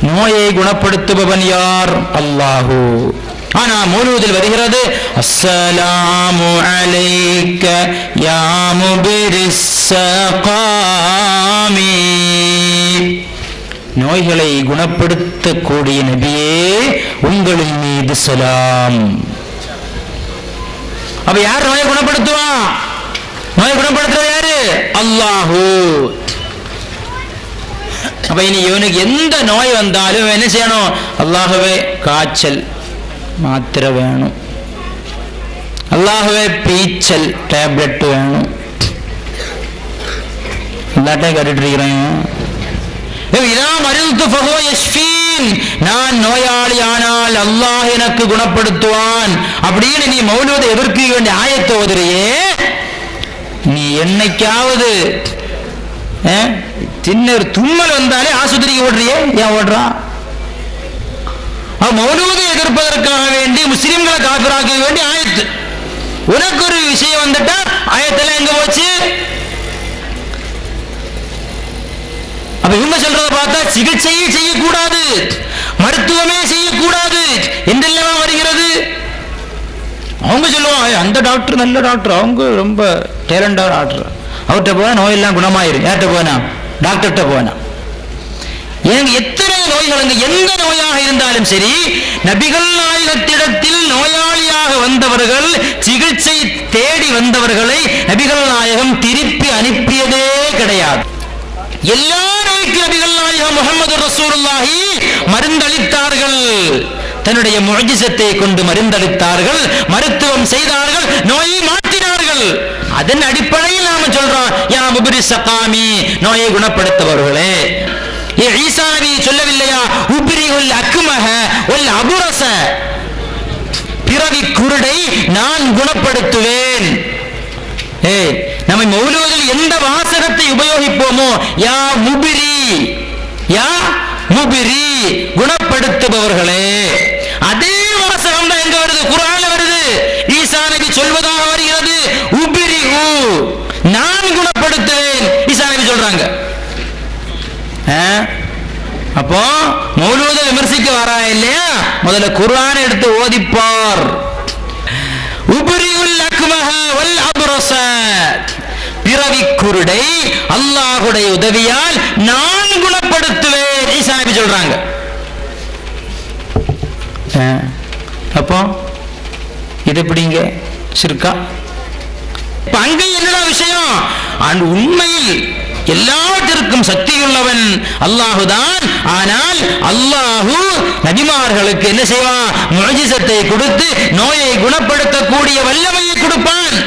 நோயை குணப்படுத்துபவன் யார்? அல்லாஹு. ஆனா மௌலூதில் வருகிறது அஸ்ஸலாமு அலைக்க யா முபிரிஸ்ஸகாமி. நோய்களை குணப்படுத்தக்கூடிய நபியே உங்களின் மீது சலாம். அப்ப யார் நோயை குணப்படுத்துவான் நோயை குணப்படுத்துறது யாரு அல்லாஹு அப்ப இனி இவனுக்கு எந்த நோய் வந்தாலும் என்ன செய்யணும்? அல்லாஹுவே காய்ச்சல் மாத்திரை வேணும். அல்லாஹுவே பீச்சல் டேப்லெட் வேணும். எல்லாட்டையும் கேட்டுட்டு இருக்கிறேன். இதான் மருந்து ஃபஹுவ நான் நோயாளியானால் அல்லாஹ் எனக்கு குணப்படுத்துவான். அப்படின்னு நீ மௌலுவதை எதிர்க்க வேண்டிய ஆயத்தோதரையே நீ என்னைக்காவது சின்ன ஒரு தும்மல் வந்தாலே ஆஸ்பத்திரிக்கு ஓடுறியே? ஏன் ஓடுறான் மௌனூதை எதிர்ப்பதற்காக வேண்டி முஸ்லிம்களை காப்பிராக்க வேண்டி ஆயத்து. உனக்கு ஒரு விஷயம் வந்துட்டா ஆயத்தெல்லாம் எங்க போச்சு? அப்ப இவங்க சொல்றத பார்த்தா சிகிச்சையே செய்யக்கூடாது மருத்துவமே செய்யக்கூடாது என்றெல்லாம் வருகிறது. அவங்க சொல்லுவாங்க அந்த டாக்டர் நல்ல டாக்டர் அவங்க ரொம்ப டேலண்டான டாக்டர் அவர்கிட்ட போனா நோயெல்லாம் குணமாயிரும். யார்கிட்ட போனா? டாக்டர்கிட்ட போனா எனக்கு எத்தனை நோய்கள் அங்கு எந்த நோயாக இருந்தாலும் சரி நபிகள் நாயகத்திடத்தில் நோயாளியாக வந்தவர்கள் சிகிச்சை தேடி வந்தவர்களை நபிகள் நாயகம் திருப்பி அனுப்பியதே கிடையாது. எல்லா நோய்க்கு நபிகள் நாயகம் முகமது ரசூலுல்லாஹி மருந்தளித்தார்கள். தன்னுடைய முழஜிசத்தை கொண்டு மருந்தளித்தார்கள் மருத்துவம் செய்தார்கள் நோயை மாற்றினார்கள். அதன் அடிப்படையில் நாம சொல்றோம் முபிரி சகாமி நோயை குணப்படுத்தவர்களே ஈசாவி சொல்லவில்லையா? உபிரி உல் அக்குமக உல் அபுரச. பிறவி குருடை நான் குணப்படுத்துவேன். ஏய் நம்ம மௌலுவதில் எந்த வாசகத்தை உபயோகிப்போமோ? யா முபிரி யா முபிரி குணப்படுத்துபவர்களே அதே வாசகம் தான் எங்க வருது குரான்ல வருது ஈசா நபி சொல்வதாக வருகிறது உபிரி நான் குணப்படுத்துவேன் ஈசா நபி சொல்றாங்க ஆ? அப்போ மௌலூத விமர்சிக்க வரா இல்லையா முதல்ல குர்ஆன் எடுத்து ஓதிப்பார் உபரியுல் அக்மஹ வல் அப்ரஸ பிறவி குருடை அல்லாஹுடைய உதவியால் நான் குணப்படுத்துவேன் ஈசா நபி சொல்றாங்க அப்போ இது எப்படிங்க சிறுக்கா இப்ப அங்கே என்னடா விஷயம் உண்மையில் உண்மையில் எல்லாத்திற்கும் சக்தியுள்ளவன் அல்லாஹுதான். ஆனால் அல்லாஹு நபிமார்களுக்கு என்ன செய்வான்? முஜிசத்தை கொடுத்து நோயை குணப்படுத்தக்கூடிய வல்லமையை கொடுப்பான்.